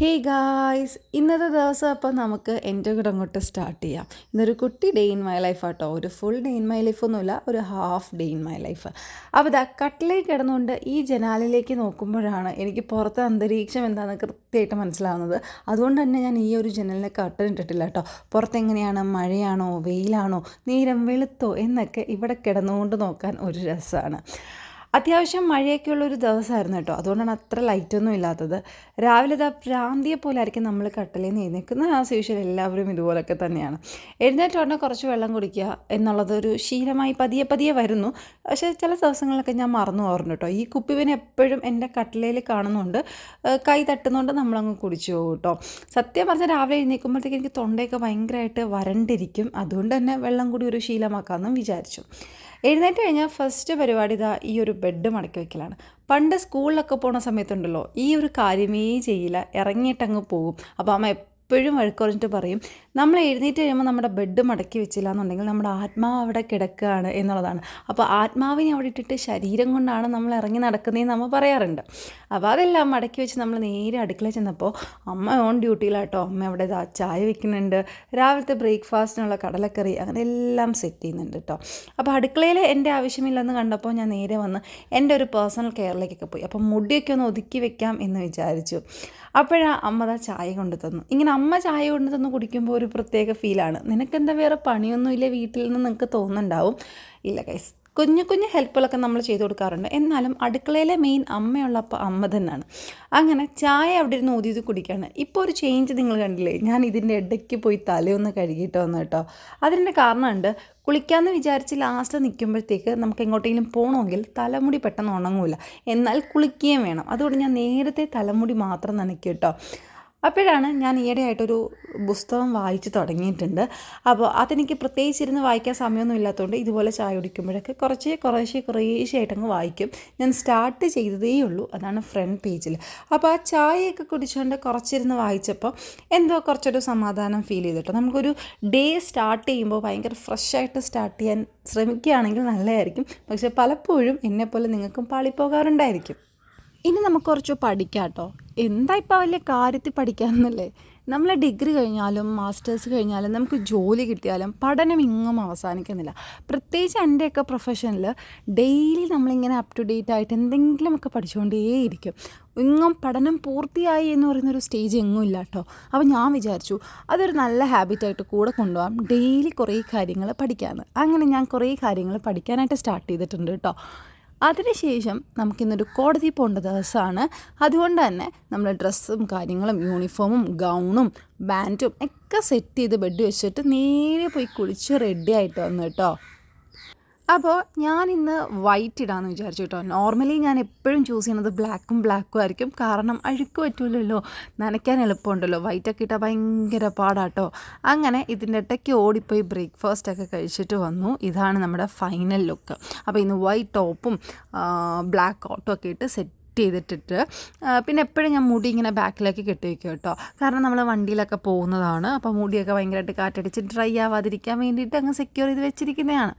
Hey guys ഇന്നത്തെ ദിവസം അപ്പോൾ നമുക്ക് എന്റെ കൂടെ അങ്ങോട്ട് സ്റ്റാർട്ട് ചെയ്യാം. ഇന്നൊരു കുട്ടി ഡേ ഇൻ മൈ ലൈഫ് ആട്ടോ. ഒരു full day in my life ഒന്നുമില്ല ഒരു half day in my life അപ്പോൾ ഇതാ കട്ടിലേക്ക് കിടന്നുകൊണ്ട് ഈ ജനാലിലേക്ക് നോക്കുമ്പോഴാണ് എനിക്ക് പുറത്തെ അന്തരീക്ഷം എന്താണെന്ന് കൃത്യമായിട്ട് മനസ്സിലാവുന്നത്. അതുകൊണ്ട് തന്നെ ഞാൻ ഈ ഒരു ജനലിനെ കട്ടൻ ഇട്ടിട്ടില്ല കേട്ടോ പുറത്തെങ്ങനെയാണ് മഴയാണോ? വെയിലാണോ? നേരം വെളുത്തോ? എന്നൊക്കെ ഇവിടെ കിടന്നുകൊണ്ട് നോക്കാൻ ഒരു രസമാണ്. അത്യാവശ്യം മഴയൊക്കെയുള്ള ഒരു ദിവസമായിരുന്നു കേട്ടോ. അതുകൊണ്ടാണ് അത്ര ലൈറ്റൊന്നും ഇല്ലാത്തത്. രാവിലെ ഇതാ പ്രാന്തിയെ പോലെ ആയിരിക്കും നമ്മൾ കട്ടലിൽ നിന്ന് ആ ആസ് യൂഷ്വൽ എല്ലാവരും ഇതുപോലൊക്കെ തന്നെയാണ്. എഴുന്നേറ്റ് ഉടനെ കുറച്ച് വെള്ളം കുടിക്കുക എന്നുള്ളതൊരു ശീലമായി പതിയെ പതിയെ വരുന്നു. പക്ഷേ ചില ദിവസങ്ങളിലൊക്കെ ഞാൻ മറന്നു പോകുന്നു കേട്ടോ. ഈ കുപ്പിവിനെ എപ്പോഴും എന്റെ കട്ടിലയിൽ കാണുന്നുണ്ട്. കൈ തട്ടുന്നുണ്ട് നമ്മളങ്ങ് കുടിച്ചു പോകും കേട്ടോ. സത്യം പറഞ്ഞാൽ രാവിലെ എഴുന്നേൽക്കുമ്പോഴത്തേക്ക് എനിക്ക് തൊണ്ടയൊക്കെ ഭയങ്കരമായിട്ട് വരണ്ടിരിക്കും. അതുകൊണ്ട് തന്നെ വെള്ളം കൂടി ഒരു ശീലമാക്കാമെന്നും വിചാരിച്ചു. എഴുന്നേറ്റ് കഴിഞ്ഞാൽ ഫസ്റ്റ് പരിപാടി ഇതാ ഈ ഒരു ബെഡ് മടക്കി വയ്ക്കലാണ് പണ്ട് സ്കൂളിലൊക്കെ പോണ സമയത്തുണ്ടല്ലോ ഈ ഒരു കാര്യമേ ചെയ്യില്ല. ഇറങ്ങിയിട്ടങ്ങ് പോകും. അപ്പോൾ അമ്മ എപ്പോഴും വഴക്കുറഞ്ഞിട്ട് പറയും നമ്മൾ എഴുന്നേറ്റ് കഴിയുമ്പോൾ നമ്മുടെ ബെഡ് മടക്കി വെച്ചില്ല എന്നുണ്ടെങ്കിൽ നമ്മുടെ ആത്മാവ് അവിടെ കിടക്കുകയാണ് എന്നുള്ളതാണ്. അപ്പോൾ ആത്മാവിനെ അവിടെ ഇട്ടിട്ട് ശരീരം കൊണ്ടാണ് നമ്മൾ ഇറങ്ങി നടക്കുന്നതെന്ന് നമ്മൾ പറയാറുണ്ട്. അപ്പോൾ അതെല്ലാം മടക്കി വെച്ച് നമ്മൾ നേരെ അടുക്കള ചെന്നപ്പോൾ അമ്മ ഓൺ ഡ്യൂട്ടിയിലാട്ടോ അമ്മ അവിടെ ചായ വെക്കുന്നുണ്ട്. രാവിലത്തെ ബ്രേക്ക്ഫാസ്റ്റിനുള്ള കടലക്കറി അങ്ങനെ എല്ലാം സെറ്റ് ചെയ്യുന്നുണ്ട് കേട്ടോ അപ്പോൾ അടുക്കളയിൽ എന്റെ ആവശ്യമില്ലെന്ന് കണ്ടപ്പോൾ ഞാൻ നേരെ വന്ന് എന്റെ ഒരു പേഴ്സണൽ കെയറിലേക്കൊക്കെ പോയി. അപ്പോൾ മുടിയൊക്കെ ഒന്ന് ഒതുക്കി വെക്കാം എന്ന് വിചാരിച്ചു. അപ്പോഴാ അമ്മ ദാ ചായ കൊണ്ടു തന്നു. ഇങ്ങനെ അമ്മ ചായ കൊണ്ട് കുടിക്കുമ്പോൾ ഒരു പ്രത്യേക ഫീലാണ് നിനക്കെന്താ വേറെ പണിയൊന്നുമില്ല വീട്ടിൽ നിന്ന് നിങ്ങൾക്ക് തോന്നുന്നുണ്ടാവും? ഇല്ല കൈസ് കുഞ്ഞു കുഞ്ഞു ഹെൽപ്പുകളൊക്കെ നമ്മൾ ചെയ്തു കൊടുക്കാറുണ്ട്. എന്നാലും അടുക്കളയിലെ മെയിൻ അമ്മയുള്ളപ്പോൾ അമ്മ തന്നെയാണ് അങ്ങനെ ചായ അവിടെ ഇരുന്ന് ഊതിയത് കുടിക്കുകയാണ് ഇപ്പോൾ ഒരു ചേഞ്ച് നിങ്ങൾ കണ്ടില്ലേ? ഞാൻ ഇതിന്റെ ഇടയ്ക്ക് പോയി തലയൊന്ന് കഴുകിയിട്ട് വന്നു കേട്ടോ. അതിന്റെ കാരണമുണ്ട്. കുളിക്കാമെന്ന് വിചാരിച്ച് ലാസ്റ്റ് നിൽക്കുമ്പോഴത്തേക്ക് നമുക്ക് എങ്ങോട്ടെങ്കിലും പോകണമെങ്കിൽ തലമുടി പെട്ടെന്ന് ഉണങ്ങൂല. എന്നാൽ കുളിക്കുകയും വേണം. അതുകൊണ്ട് ഞാൻ നേരത്തെ തലമുടി മാത്രം നനയ്ക്കും കേട്ടോ. അപ്പോഴാണ് ഞാൻ ഈയിടെയായിട്ടൊരു പുസ്തകം വായിച്ച് തുടങ്ങിയിട്ടുണ്ട്. അപ്പോൾ അതെനിക്ക് പ്രത്യേകിച്ച് ഇരുന്ന് വായിക്കാൻ സമയമൊന്നും ഇല്ലാത്തതുകൊണ്ട് ഇതുപോലെ ചായ കുടിക്കുമ്പോഴൊക്കെ കുറച്ച് കുറേശ്ശെ കുറേശ്ശെ ആയിട്ടങ്ങ് വായിക്കും. ഞാൻ സ്റ്റാർട്ട് ചെയ്തതേ ഉള്ളൂ. അതാണ് ഫ്രണ്ട് പേജിൽ. അപ്പോൾ ആ ചായയൊക്കെ കുടിച്ചുകൊണ്ട് കുറച്ചിരുന്ന് വായിച്ചപ്പോൾ എന്തോ കുറച്ചൊരു സമാധാനം ഫീൽ ചെയ്തിട്ടോ നമുക്കൊരു ഡേ സ്റ്റാർട്ട് ചെയ്യുമ്പോൾ ഭയങ്കര ഫ്രഷായിട്ട് സ്റ്റാർട്ട് ചെയ്യാൻ ശ്രമിക്കുകയാണെങ്കിൽ നല്ലതായിരിക്കും. പക്ഷേ പലപ്പോഴും എന്നെപ്പോലെ നിങ്ങൾക്കും പാളിപ്പോകാറുണ്ടായിരിക്കും. ഇനി നമുക്ക് കുറച്ച് പഠിക്കാം കേട്ടോ. എന്താ ഇപ്പോൾ വലിയ കാര്യത്തിൽ പഠിക്കാമെന്നല്ലേ നമ്മൾ ഡിഗ്രി കഴിഞ്ഞാലും മാസ്റ്റേഴ്സ് കഴിഞ്ഞാലും നമുക്ക് ജോലി കിട്ടിയാലും പഠനം ഇങ്ങും അവസാനിക്കുന്നില്ല. പ്രത്യേകിച്ച് എന്റെയൊക്കെ പ്രൊഫഷനിൽ ഡെയിലി നമ്മളിങ്ങനെ അപ് ടു ഡേറ്റ് ആയിട്ട് എന്തെങ്കിലുമൊക്കെ പഠിച്ചുകൊണ്ടേയിരിക്കും. ഇങ്ങും പഠനം പൂർത്തിയായി എന്ന് പറയുന്നൊരു സ്റ്റേജ് എങ്ങും ഇല്ല കേട്ടോ. അപ്പോൾ ഞാൻ വിചാരിച്ചു അതൊരു നല്ല ഹാബിറ്റായിട്ട് കൂടെ കൊണ്ടുപോകാം ഡെയിലി കുറേ കാര്യങ്ങൾ പഠിക്കാമെന്ന് അങ്ങനെ ഞാൻ കുറേ കാര്യങ്ങൾ പഠിക്കാനായിട്ട് സ്റ്റാർട്ട് ചെയ്തിട്ടുണ്ട് കേട്ടോ. അതിനുശേഷം നമുക്കിന്നൊരു കോടതി പോകേണ്ട ദിവസമാണ്. അതുകൊണ്ട് തന്നെ നമ്മൾ ഡ്രസ്സും കാര്യങ്ങളും യൂണിഫോമും ഗൗണും ബാൻഡും ഒക്കെ സെറ്റ് ചെയ്ത് ബെഡ് വെച്ചിട്ട് നേരെ പോയി കുളിച്ച് റെഡി ആയിട്ട് വന്നു കേട്ടോ. അപ്പോൾ ഞാൻ ഇന്ന് വൈറ്റ് ഇടാമെന്ന് വിചാരിച്ചു കേട്ടോ. നോർമലി ഞാൻ എപ്പോഴും ചൂസ് ചെയ്യുന്നത് ബ്ലാക്കും ബ്ലാക്കും ആയിരിക്കും. കാരണം അഴുക്ക് പറ്റൂലല്ലോ. നനയ്ക്കാൻ എളുപ്പമുണ്ടല്ലോ. വൈറ്റൊക്കെ ഇട്ടാൽ ഭയങ്കര പാടാട്ടോ അങ്ങനെ ഇതിന്റെ ഇടയ്ക്ക് ഓടിപ്പോയി ബ്രേക്ക്ഫാസ്റ്റ് ഒക്കെ കഴിച്ചിട്ട് വന്നു. ഇതാണ് നമ്മുടെ ഫൈനൽ ലുക്ക് അപ്പോൾ ഇന്ന് വൈറ്റ് ടോപ്പും ബ്ലാക്ക് ഓട്ടോ ഒക്കെ ഇട്ട് സെറ്റ് ചെയ്തിട്ടിട്ട്. ആ, പിന്നെ എപ്പോഴും ഞാൻ മുടി ഇങ്ങനെ ബാക്കിലേക്ക് കെട്ടി വയ്ക്കും കേട്ടോ. കാരണം നമ്മൾ വണ്ടിയിലൊക്കെ പോകുന്നതാണ്. അപ്പോൾ മുടിയൊക്കെ ഭയങ്കരമായിട്ട് കാറ്റടിച്ച് ഡ്രൈ ആവാതിരിക്കാൻ വേണ്ടിയിട്ട് അങ്ങ് സെക്യൂർ ചെയ്ത് വെച്ചിരിക്കുന്നതാണ്.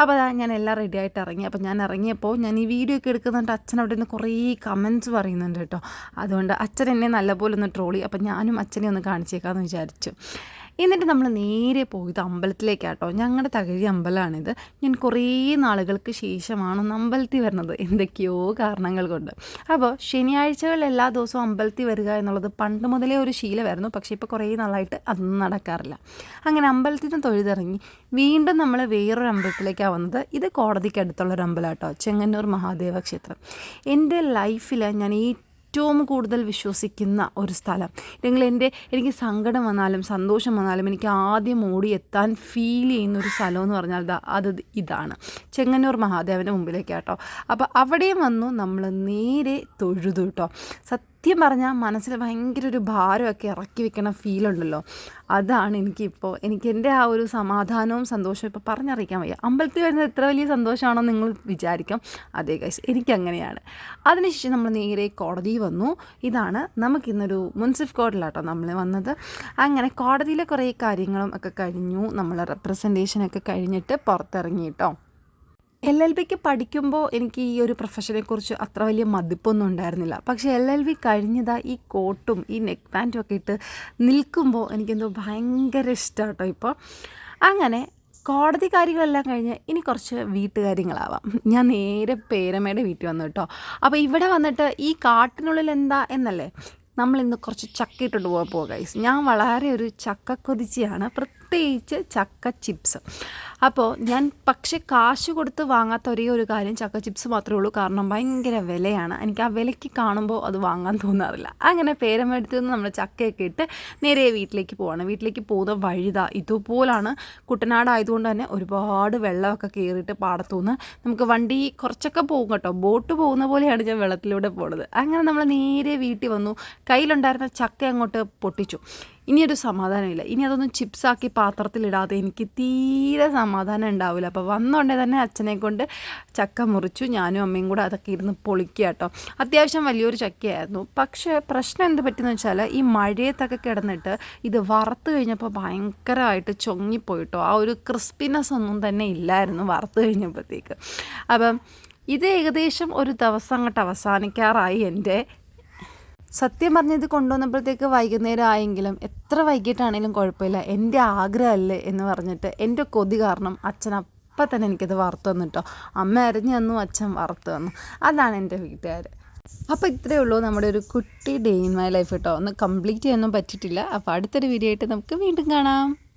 അപ്പോൾ അതാ ഞാൻ എല്ലാം റെഡി ആയിട്ട് ഇറങ്ങി. അപ്പോൾ ഞാൻ ഇറങ്ങിയപ്പോൾ ഞാൻ ഈ വീഡിയോ ഒക്കെ എടുക്കുന്നുണ്ട്. അച്ഛൻ അവിടെ നിന്ന് കുറേ കമൻസ് പറയുന്നുണ്ട് കേട്ടോ. അതുകൊണ്ട് അച്ഛൻ എന്നെ നല്ലപോലെ ഒന്ന് ട്രോളി അപ്പോൾ ഞാനും അച്ഛനെ ഒന്ന് കാണിച്ചേക്കാമെന്ന് വിചാരിച്ചു. എന്നിട്ട് നമ്മൾ നേരെ പോയത് അമ്പലത്തിലേക്കാട്ടോ. ഞങ്ങളുടെ തകഴി അമ്പലമാണിത് ഞാൻ കുറേ നാളുകൾക്ക് ശേഷമാണ് ഒന്ന് അമ്പലത്തിൽ വരുന്നത്. എന്തൊക്കെയോ കാരണങ്ങൾ കൊണ്ട്. അപ്പോൾ ശനിയാഴ്ചകളിൽ എല്ലാ ദിവസവും അമ്പലത്തിൽ വരിക എന്നുള്ളത് പണ്ട് മുതലേ ഒരു ശീലമായിരുന്നു. പക്ഷേ ഇപ്പോൾ കുറേ നാളായിട്ട് അതൊന്നും നടക്കാറില്ല. അങ്ങനെ അമ്പലത്തിൽ നിന്ന് തൊഴുതിറങ്ങി വീണ്ടും നമ്മൾ വേറൊരു അമ്പലത്തിലേക്കാണ് വന്നത്. ഇത് കോടതിക്ക് അമ്പലം കേട്ടോ ചെങ്ങന്നൂർ മഹാദേവ ക്ഷേത്രം. എന്റെ ലൈഫിൽ ഞാൻ ഈ ഏറ്റവും കൂടുതൽ വിശ്വസിക്കുന്ന ഒരു സ്ഥലം. അല്ലെങ്കിൽ എന്റെ എനിക്ക് സങ്കടം വന്നാലും സന്തോഷം വന്നാലും എനിക്ക് ആദ്യം ഓടി എത്താൻ ഫീൽ ചെയ്യുന്ന ഒരു സ്ഥലം എന്ന് പറഞ്ഞാൽ അത് ഇതാണ്. ചെങ്ങന്നൂർ മഹാദേവന്റെ മുമ്പിലേക്ക് കേട്ടോ അപ്പോൾ അവിടെയും വന്നു നമ്മൾ നേരെ തൊഴുതു കേട്ടോ സത്യം പറഞ്ഞാൽ മനസ്സിൽ ഭയങ്കര ഒരു ഭാരമൊക്കെ ഇറക്കി വെക്കണ ഫീലുണ്ടല്ലോ അതാണ് എനിക്കിപ്പോൾ എനിക്ക് എന്റെ ആ ഒരു സമാധാനവും സന്തോഷവും ഇപ്പോൾ പറഞ്ഞറിയിക്കാൻ വയ്യ. അമ്പലത്തിൽ വരുന്നത് എത്ര വലിയ സന്തോഷമാണോ നിങ്ങൾ വിചാരിക്കും. അതേ കൈസ് എനിക്കങ്ങനെയാണ്. അതിനുശേഷം നമ്മൾ നേരെ കോടതി വന്നു. ഇതാണ് നമുക്കിന്നൊരു മുൻസിഫ് കോർട്ടിലാട്ടോ നമ്മൾ വന്നത്. അങ്ങനെ കോടതിയിലെ കുറേ കാര്യങ്ങളും ഒക്കെ കഴിഞ്ഞു. നമ്മൾ റെപ്രസെന്റേഷനൊക്കെ കഴിഞ്ഞിട്ട് പുറത്തിറങ്ങി കേട്ടോ എൽ എൽ ബിക്ക് പഠിക്കുമ്പോൾ എനിക്ക് ഈ ഒരു പ്രൊഫഷനെക്കുറിച്ച് അത്ര വലിയ മതിപ്പൊന്നും ഉണ്ടായിരുന്നില്ല. പക്ഷേ എൽ എൽ ബി കഴിഞ്ഞതാ ഈ കോട്ടും ഈ നെക്ക് പാന്റും ഒക്കെ ഇട്ട് നിൽക്കുമ്പോൾ എനിക്കെന്തോ ഭയങ്കര ഇഷ്ടമാണ് കേട്ടോ ഇപ്പോൾ അങ്ങനെ കോടതി കാര്യങ്ങളെല്ലാം കഴിഞ്ഞ് ഇനി കുറച്ച് വീട്ടുകാര്യങ്ങളാവാം. ഞാൻ നേരെ പേരമ്മയുടെ വീട്ടിൽ വന്നു കേട്ടോ. അപ്പോൾ ഇവിടെ വന്നിട്ട് ഈ കാട്ടിനുള്ളിൽ എന്താ എന്നല്ലേ? നമ്മളിന്ന് കുറച്ച് ചക്ക ഇട്ടിട്ട് പോകാൻ പോകുക ഗൈസ് ഞാൻ വളരെ ഒരു ചക്ക കൊതിച്ചിയാണ് പ്രത്യേകിച്ച് ചക്ക ചിപ്സ് അപ്പോൾ ഞാൻ പക്ഷേ കാശ് കൊടുത്ത് വാങ്ങാത്ത ഒരേ ഒരു കാര്യം ചക്ക ചിപ്സ് മാത്രമേ ഉള്ളൂ. കാരണം ഭയങ്കര വിലയാണ്. എനിക്ക് ആ വിലയ്ക്ക് കാണുമ്പോൾ അത് വാങ്ങാൻ തോന്നാറില്ല. അങ്ങനെ പേരമെടുത്ത് നിന്ന് നമ്മൾ ചക്കയൊക്കെ ഇട്ട് നേരെ വീട്ടിലേക്ക് പോവാണ്. വീട്ടിലേക്ക് പോകുന്ന വഴിത ഇതുപോലാണ്. കുട്ടനാട് ആയതുകൊണ്ട് തന്നെ ഒരുപാട് വെള്ളമൊക്കെ കയറിയിട്ട് പാടത്തുനിന്ന് നമുക്ക് വണ്ടി കുറച്ചൊക്കെ പോകും കേട്ടോ. ബോട്ട് പോകുന്ന പോലെയാണ് ഞാൻ വെള്ളത്തിലൂടെ പോണത്. അങ്ങനെ നമ്മൾ നേരെ വീട്ടിൽ വന്നു. കയ്യിലുണ്ടായിരുന്ന ചക്ക അങ്ങോട്ട് പൊട്ടിച്ചു. ഇനിയൊരു സമാധാനമില്ല. ഇനി അതൊന്നും ചിപ്സാക്കി പാത്രത്തിലിടാതെ എനിക്ക് തീരെ ഉണ്ടാവില്ല അപ്പോൾ വന്നോണ്ടേ തന്നെ അച്ഛനെ കൊണ്ട് ചക്ക മുറിച്ചു ഞാനും അമ്മയും കൂടെ അതൊക്കെ ഇരുന്ന് പൊളിക്കുക കേട്ടോ. അത്യാവശ്യം വലിയൊരു ചക്കയായിരുന്നു. പക്ഷേ പ്രശ്നം എന്ത് പറ്റിയെന്ന് വെച്ചാൽ ഈ മഴയത്തൊക്കെ കിടന്നിട്ട് ഇത് വറുത്ത് കഴിഞ്ഞപ്പോൾ ഭയങ്കരമായിട്ട് ചൊങ്ങിപ്പോയിട്ടോ. ആ ഒരു ക്രിസ്പിനെസ് ഒന്നും തന്നെ ഇല്ലായിരുന്നു വറുത്ത് കഴിഞ്ഞപ്പോഴത്തേക്ക്. അപ്പം ഇത് ഏകദേശം ഒരു ദിവസം അങ്ങോട്ട് അവസാനിക്കാറായി എന്റെ സത്യം പറഞ്ഞത് കൊണ്ടുവന്നപ്പോഴത്തേക്ക് വൈകുന്നേരം ആയെങ്കിലും എത്ര വൈകിട്ടാണെങ്കിലും കുഴപ്പമില്ല. എന്റെ ആഗ്രഹമല്ലേ എന്ന് പറഞ്ഞിട്ട് എന്റെ കൊതി കാരണം അച്ഛൻ അപ്പം തന്നെ എനിക്കത് വറുത്ത് വന്നു കേട്ടോ അമ്മ അരിഞ്ഞു തന്നു അച്ഛൻ വറുത്ത് തന്നു. അതാണ് എന്റെ വീട്ടുകാർ. അപ്പോൾ ഇത്രയേ ഉള്ളൂ നമ്മുടെ ഒരു കുട്ടി ഡേ ഇൻ മൈ ലൈഫ് കേട്ടോ ഒന്ന് കംപ്ലീറ്റ് ചെയ്യാനൊന്നും പറ്റിയിട്ടില്ല. അപ്പോൾ അടുത്തൊരു വീഡിയോ ആയിട്ട് നമുക്ക് വീണ്ടും കാണാം.